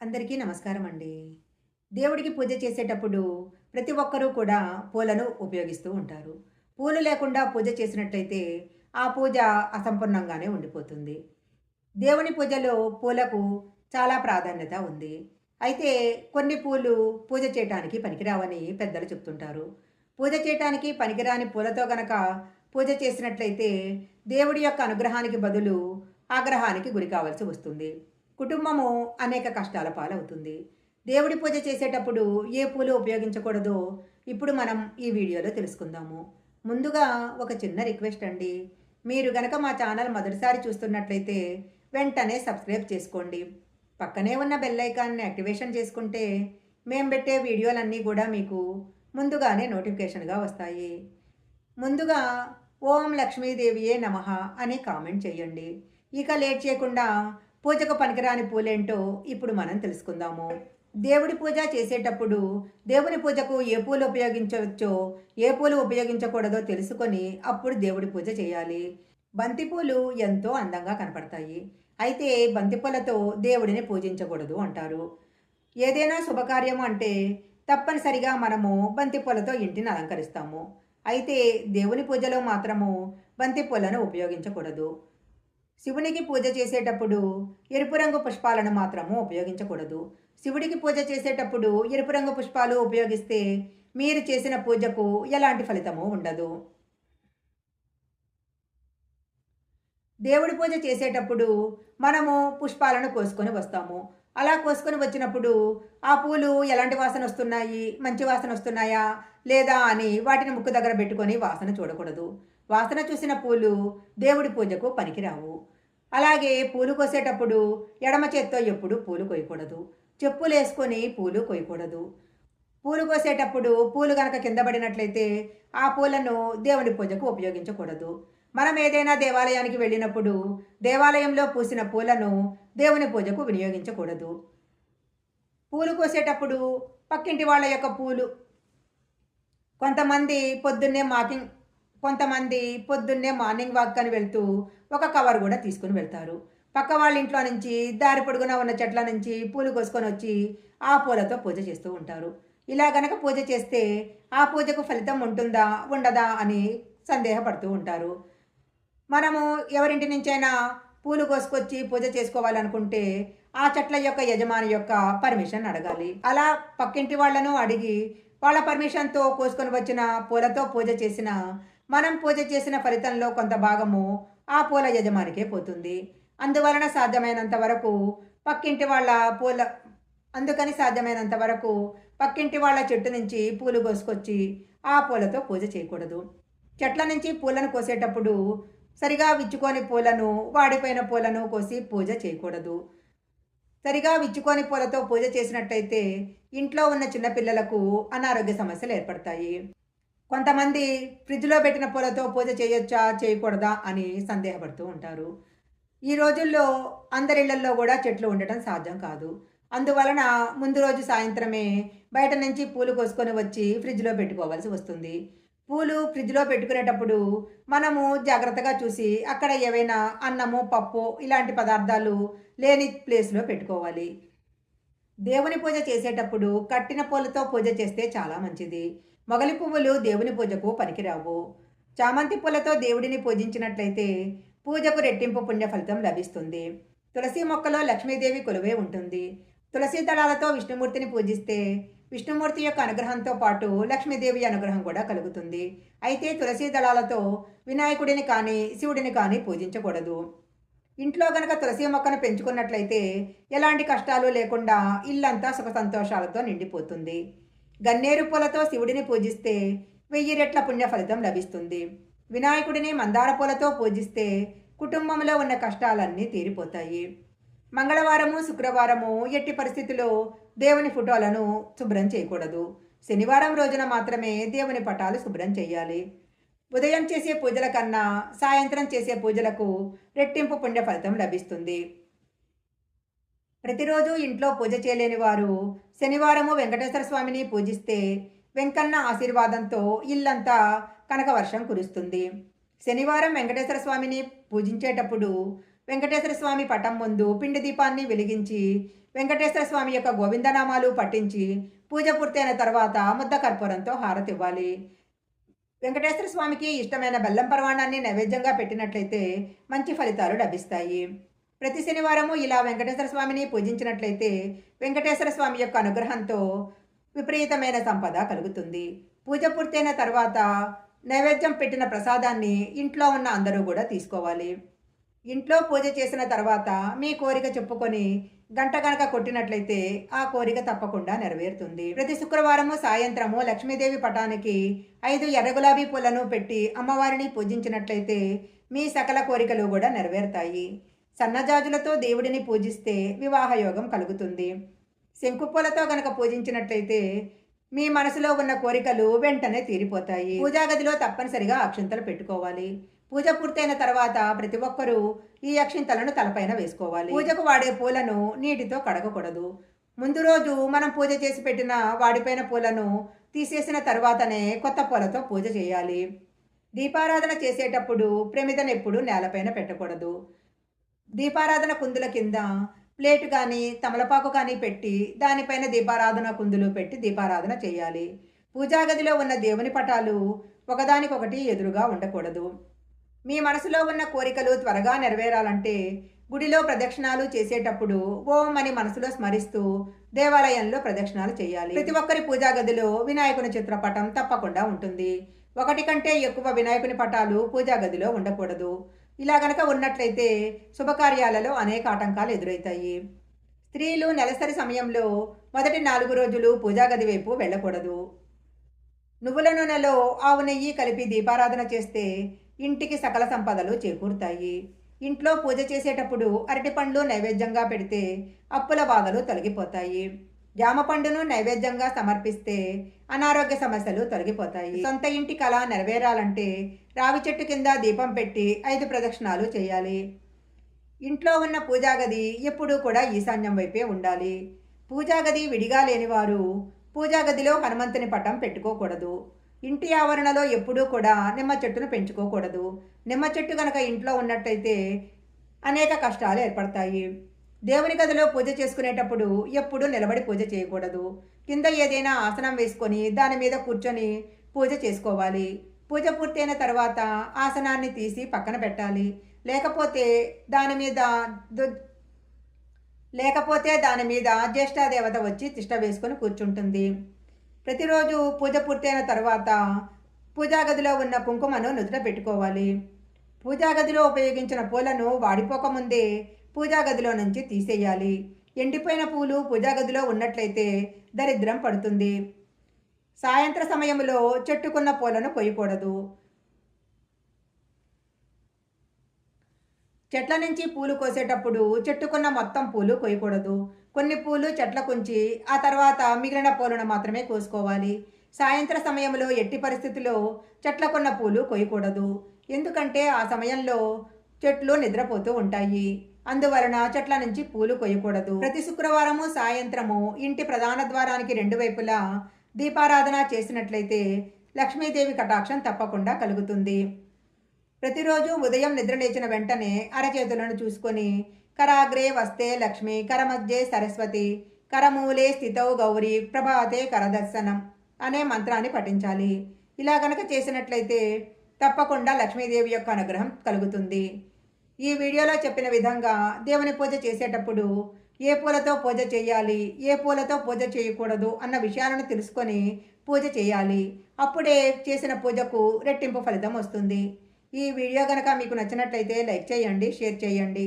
అందరికీ నమస్కారం అండి దేవుడికి పూజ చేసేటప్పుడు ప్రతి ఒక్కరూ కూడా పూలను ఉపయోగిస్తూ ఉంటారు. పూలు లేకుండా పూజ చేసినట్లయితే ఆ పూజ అసంపూర్ణంగానే ఉండిపోతుంది. దేవుని పూజలో పూలకు చాలా ప్రాధాన్యత ఉంది. అయితే కొన్ని పూలు పూజ చేయటానికి పనికిరావని పెద్దలు చెప్తుంటారు. పూజ చేయటానికి పనికిరాని పూలతో గనక పూజ చేసినట్లయితే దేవుడి యొక్క అనుగ్రహానికి బదులు ఆగ్రహానికి గురి కావాల్సి వస్తుంది. కుటుంబము అనేక కష్టాల పాలవుతుంది. దేవుడి పూజ చేసేటప్పుడు ఏ పూలు ఉపయోగించకూడదో ఇప్పుడు మనం ఈ వీడియోలో తెలుసుకుందాము. ముందుగా ఒక చిన్న రిక్వెస్ట్ అండి. మీరు గనక మా ఛానల్ మొదటిసారి చూస్తున్నట్లయితే వెంటనే సబ్స్క్రైబ్ చేసుకోండి. పక్కనే ఉన్న బెల్ ఐకాన్ని యాక్టివేషన్ చేసుకుంటే మేము పెట్టే వీడియోలన్నీ కూడా మీకు ముందుగానే నోటిఫికేషన్గా వస్తాయి. ముందుగా ఓం లక్ష్మీదేవియే నమః అని కామెంట్ చేయండి. ఇక లేట్ చేయకుండా పూజకు పనికిరాని పూలేంటో ఇప్పుడు మనం తెలుసుకుందాము. దేవుడి పూజ చేసేటప్పుడు దేవుని పూజకు ఏ పూలు ఉపయోగించవచ్చో ఏ పూలు ఉపయోగించకూడదో తెలుసుకొని అప్పుడు దేవుడి పూజ చేయాలి. బంతిపూలు ఎంతో అందంగా కనపడతాయి. అయితే బంతిపూలతో దేవుడిని పూజించకూడదు అంటారు. ఏదైనా శుభకార్యం అంటే తప్పనిసరిగా మనము బంతిపూలతో ఇంటిని అలంకరిస్తాము. అయితే దేవుని పూజలో మాత్రము బంతిపూలను ఉపయోగించకూడదు. శివునికి పూజ చేసేటప్పుడు ఎరుపు రంగు పుష్పాలను మాత్రము ఉపయోగించకూడదు. శివుడికి పూజ చేసేటప్పుడు ఎరుపు రంగు పుష్పాలు ఉపయోగిస్తే మీరు చేసిన పూజకు ఎలాంటి ఫలితము ఉండదు. దేవుడి పూజ చేసేటప్పుడు మనము పుష్పాలను కోసుకొని వస్తాము. అలా కోసుకొని వచ్చినప్పుడు ఆ పూలు ఎలాంటి వాసన వస్తున్నాయి? మంచి వాసన వస్తున్నాయా? లేదా అని వాటిని ముక్కు దగ్గర పెట్టుకొని వాసన చూడకూడదు. వాసన చూసిన పూలు దేవుడి పూజకు పనికిరావు. అలాగే పూలు కోసేటప్పుడు ఎడమ చేత్తో ఎప్పుడు పూలు కొయ్యకూడదు. చెప్పులు వేసుకొని పూలు కొయ్యకూడదు. పూలు కోసేటప్పుడు పూలు గనక కింద పడినట్లయితే ఆ పూలను దేవుడి పూజకు ఉపయోగించకూడదు. మనం ఏదైనా దేవాలయానికి వెళ్ళినప్పుడు దేవాలయంలో పూసిన పూలను దేవుని పూజకు వినియోగించకూడదు. పూలు కోసేటప్పుడు పక్కింటి వాళ్ళ యొక్క పూలు. కొంతమంది పొద్దున్నే మాకింగ్ కొంతమంది పొద్దున్నే మార్నింగ్ వాక్ అని వెళ్తూ ఒక కవర్ కూడా తీసుకుని వెళ్తారు. పక్క వాళ్ళ ఇంట్లో నుంచి దారి పొడుగున ఉన్న చెట్ల నుంచి పూలు కోసుకొని వచ్చి ఆ పూలతో పూజ చేస్తూ ఉంటారు. ఇలా గనక పూజ చేస్తే ఆ పూజకు ఫలితం ఉంటుందా ఉండదా అని సందేహపడుతూ ఉంటారు. మనము ఎవరింటి నుంచైనా పూలు కోసుకొచ్చి పూజ చేసుకోవాలనుకుంటే ఆ చెట్ల యొక్క యజమాని యొక్క పర్మిషన్ అడగాలి. అలా పక్కింటి వాళ్ళను అడిగి వాళ్ళ పర్మిషన్తో కోసుకొని వచ్చిన పూలతో పూజ చేసిన మనం పూజ చేసిన ఫలితంలో కొంత భాగము ఆ పూల యజమానికే పోతుంది. అందువలన సాధ్యమైనంత వరకు పక్కింటి వాళ్ళ పూల అందుకని సాధ్యమైనంత వరకు పక్కింటి వాళ్ళ చెట్టు నుంచి పూలు కోసుకొచ్చి ఆ పూలతో పూజ చేయకూడదు. చెట్ల నుంచి పూలను కోసేటప్పుడు సరిగా విచ్చుకొని పూలను వాడిపోయిన పూలను కోసి పూజ చేయకూడదు. సరిగా విచ్చుకొని పూలతో పూజ చేసినట్టయితే ఇంట్లో ఉన్న చిన్నపిల్లలకు అనారోగ్య సమస్యలు ఏర్పడతాయి. కొంతమంది ఫ్రిడ్జ్లో పెట్టిన పూలతో పూజ చేయొచ్చా చేయకూడదా అని సందేహపడుతూ ఉంటారు. ఈ రోజుల్లో అందరిళ్ళల్లో కూడా చెట్లు ఉండటం సాధ్యం కాదు. అందువలన ముందు రోజు సాయంత్రమే బయట నుంచి పూలు కోసుకొని వచ్చి ఫ్రిడ్జ్లో పెట్టుకోవాల్సి వస్తుంది. పూలు ఫ్రిడ్జ్లో పెట్టుకునేటప్పుడు మనము జాగ్రత్తగా చూసి అక్కడ ఏవైనా అన్నము పప్పు ఇలాంటి పదార్థాలు లేని ప్లేస్లో పెట్టుకోవాలి. దేవుని పూజ చేసేటప్పుడు కట్టిన పూలతో పూజ చేస్తే చాలా మంచిది. మొగలి పువ్వులు దేవుని పూజకు పనికిరావు. చామంతి పూలతో దేవుడిని పూజించినట్లయితే పూజకు రెట్టింపు పుణ్య ఫలితం లభిస్తుంది. తులసి మొక్కలో లక్ష్మీదేవి కొలువే ఉంటుంది. తులసి దళాలతో విష్ణుమూర్తిని పూజిస్తే విష్ణుమూర్తి యొక్క అనుగ్రహంతో పాటు లక్ష్మీదేవి అనుగ్రహం కూడా కలుగుతుంది. అయితే తులసి దళాలతో వినాయకుడిని కానీ శివుడిని కానీ పూజించకూడదు. ఇంట్లో గనక తులసి మొక్కను పెంచుకున్నట్లయితే ఎలాంటి కష్టాలు లేకుండా ఇల్లంతా సుఖ సంతోషాలతో నిండిపోతుంది. గన్నేరు పూలతో శివుడిని పూజిస్తే వెయ్యి రెట్ల పుణ్య ఫలితం లభిస్తుంది. వినాయకుడిని మందార పూలతో పూజిస్తే కుటుంబంలో ఉన్న కష్టాలన్నీ తీరిపోతాయి. మంగళవారము శుక్రవారము ఎట్టి పరిస్థితిలో దేవుని ఫోటోలను శుభ్రం చేయకూడదు. శనివారం రోజున మాత్రమే దేవుని పటాలు శుభ్రం చేయాలి. ఉదయం చేసే పూజల కన్నా సాయంత్రం చేసే పూజలకు రెట్టింపు పుణ్య ఫలితం లభిస్తుంది. ప్రతిరోజు ఇంట్లో పూజ చేయలేని వారు శనివారము వెంకటేశ్వర స్వామిని పూజిస్తే వెంకన్న ఆశీర్వాదంతో ఇల్లంతా కనక వర్షం కురుస్తుంది. శనివారం వెంకటేశ్వర స్వామిని పూజించేటప్పుడు వెంకటేశ్వర స్వామి పటం ముందు పిండి దీపాన్ని వెలిగించి వెంకటేశ్వర స్వామి యొక్క గోవిందనామాలు పట్టించి పూజ పూర్తయిన తర్వాత ముద్ద కర్పూరంతో హారతి ఇవ్వాలి. వెంకటేశ్వర స్వామికి ఇష్టమైన బెల్లం పర్వాణాన్ని నైవేద్యంగా పెట్టినట్లయితే మంచి ఫలితాలు లభిస్తాయి. ప్రతి శనివారము ఇలా వెంకటేశ్వర స్వామిని పూజించినట్లయితే వెంకటేశ్వర స్వామి యొక్క అనుగ్రహంతో విపరీతమైన సంపద కలుగుతుంది. పూజ పూర్తయిన తర్వాత నైవేద్యం పెట్టిన ప్రసాదాన్ని ఇంట్లో ఉన్న అందరూ కూడా తీసుకోవాలి. ఇంట్లో పూజ చేసిన తర్వాత మీ కోరిక చెప్పుకొని గంట గనక కొట్టినట్లయితే ఆ కోరిక తప్పకుండా నెరవేరుతుంది. ప్రతి శుక్రవారము సాయంత్రము లక్ష్మీదేవి పటానికి ఐదు ఎర్ర గులాబీ పూలను పెట్టి అమ్మవారిని పూజించినట్లయితే మీ సకల కోరికలు కూడా నెరవేరుతాయి. సన్నజాజులతో దేవుడిని పూజిస్తే వివాహ యోగం కలుగుతుంది శంకుపూలతో గనక పూజించినట్లయితే మీ మనసులో ఉన్న కోరికలు వెంటనే తీరిపోతాయి. పూజాగదిలో తప్పనిసరిగా అక్షింతలు పెట్టుకోవాలి. పూజ పూర్తయిన తర్వాత ప్రతి ఒక్కరూ ఈ అక్షింతలను తలపైన వేసుకోవాలి. పూజకు వాడే పూలను నీటితో కడగకూడదు. ముందు రోజు మనం పూజ చేసి పెట్టిన వాడిపోయిన పూలను తీసేసిన తర్వాతనే కొత్త పూలతో పూజ చేయాలి. దీపారాధన చేసేటప్పుడు ప్రమిదను ఎప్పుడూ నేలపైన పెట్టకూడదు. దీపారాధన కుందుల కింద ప్లేటు కానీ తమలపాకు కానీ పెట్టి దానిపైన దీపారాధన కుందులు పెట్టి దీపారాధన చేయాలి. పూజా గదిలో ఉన్న దేవుని పటాలు ఒకదానికొకటి ఎదురుగా ఉండకూడదు. మీ మనసులో ఉన్న కోరికలు త్వరగా నెరవేరాలంటే గుడిలో ప్రదక్షిణాలు చేసేటప్పుడు ఓం అని మనసులో స్మరిస్తూ దేవాలయంలో ప్రదక్షిణాలు చేయాలి. ప్రతి ఒక్కరి పూజా గదిలో వినాయకుని చిత్రపటం తప్పకుండా ఉంటుంది. ఒకటి కంటే ఎక్కువ వినాయకుని పటాలు పూజా గదిలో ఉండకూడదు. ఇలా గనక ఉన్నట్లయితే శుభకార్యాలలో అనేక ఆటంకాలు ఎదురవుతాయి స్త్రీలు నెలసరి సమయంలో మొదటి నాలుగు రోజులు పూజా గది వైపు వెళ్ళకూడదు. నువ్వుల నూనెలో ఆవు నెయ్యి కలిపి దీపారాధన చేస్తే ఇంటికి సకల సంపదలు చేకూరుతాయి. ఇంట్లో పూజ చేసేటప్పుడు అరటి పండ్లు నైవేద్యంగా పెడితే అప్పుల బాధలు తొలగిపోతాయి. జామ పండును నైవేద్యంగా సమర్పిస్తే అనారోగ్య సమస్యలు తొలగిపోతాయి. సొంత ఇంటి కళ నెరవేరాలంటే రావి చెట్టు కింద దీపం పెట్టి ఐదు ప్రదక్షిణాలు చేయాలి. ఇంట్లో ఉన్న పూజా గది ఎప్పుడూ కూడా ఈశాన్యం వైపే ఉండాలి. పూజా గది విడిగా లేనివారు పూజా గదిలో హనుమంతుని పటం పెట్టుకోకూడదు. ఇంటి ఆవరణలో ఎప్పుడూ కూడా నిమ్మ చెట్టును పెంచుకోకూడదు. నిమ్మ చెట్టు కనుక ఇంట్లో ఉన్నట్టయితే అనేక కష్టాలు ఏర్పడతాయి. దేవుని గదిలో పూజ చేసుకునేటప్పుడు ఎప్పుడూ నిలబడి పూజ చేయకూడదు. కింద ఏదైనా ఆసనం వేసుకొని దాని మీద కూర్చొని పూజ చేసుకోవాలి. పూజ పూర్తయిన తర్వాత ఆసనాన్ని తీసి పక్కన పెట్టాలి. లేకపోతే దాని మీద దు- లేకపోతే దాని మీద జ్యేష్ఠాదేవత వచ్చి తిష్ట వేసుకొని కూర్చుంటుంది. ప్రతిరోజు పూజ పూర్తయిన తర్వాత పూజా గదిలో ఉన్న కుంకుమను నుదుట పెట్టుకోవాలి. పూజా గదిలో ఉపయోగించిన పూలను వాడిపోకముందే పూజా గదిలో నుంచి తీసేయాలి. ఎండిపోయిన పూలు పూజా గదిలో ఉన్నట్లయితే దరిద్రం పడుతుంది. సాయంత్ర సమయంలో చెట్టుకున్న పూలను కొయ్యకూడదు. చెట్ల నుంచి పూలు కోసేటప్పుడు చెట్టుకున్న మొత్తం పూలు కొయ్యకూడదు. కొన్ని పూలు చెట్లకుంచి ఆ తర్వాత మిగిలిన పూలను మాత్రమే కోసుకోవాలి. సాయంత్ర సమయంలో ఎట్టి పరిస్థితిలో చెట్లకున్న పూలు కొయ్యకూడదు. ఎందుకంటే ఆ సమయంలో చెట్లు నిద్రపోతూ ఉంటాయి. అందువలన చెట్ల నుంచి పూలు కొయ్యకూడదు. ప్రతి శుక్రవారము సాయంత్రము ఇంటి ప్రధాన ద్వారానికి రెండు వైపులా దీపారాధన చేసినట్లయితే లక్ష్మీదేవి కటాక్షం తప్పకుండా కలుగుతుంది. ప్రతిరోజు ఉదయం నిద్ర లేచిన వెంటనే అరచేతులను చూసుకొని కరాగ్రే వస్తే లక్ష్మి కరమధ్యే సరస్వతి కరమూలే స్థితౌ గౌరీ ప్రభాతే కరదర్శనం అనే మంత్రాన్ని పఠించాలి. ఇలా గనక చేసినట్లయితే తప్పకుండా లక్ష్మీదేవి యొక్క అనుగ్రహం కలుగుతుంది. ఈ వీడియోలో చెప్పిన విధంగా దేవుని పూజ చేసేటప్పుడు ఏ పూలతో పూజ చేయాలి ఏ పూలతో పూజ చేయకూడదు అన్న విషయాలను తెలుసుకొని పూజ చేయాలి. అప్పుడే చేసిన పూజకు రెట్టింపు ఫలితం వస్తుంది. ఈ వీడియో కనుక మీకు నచ్చినట్లయితే లైక్ చేయండి షేర్ చేయండి.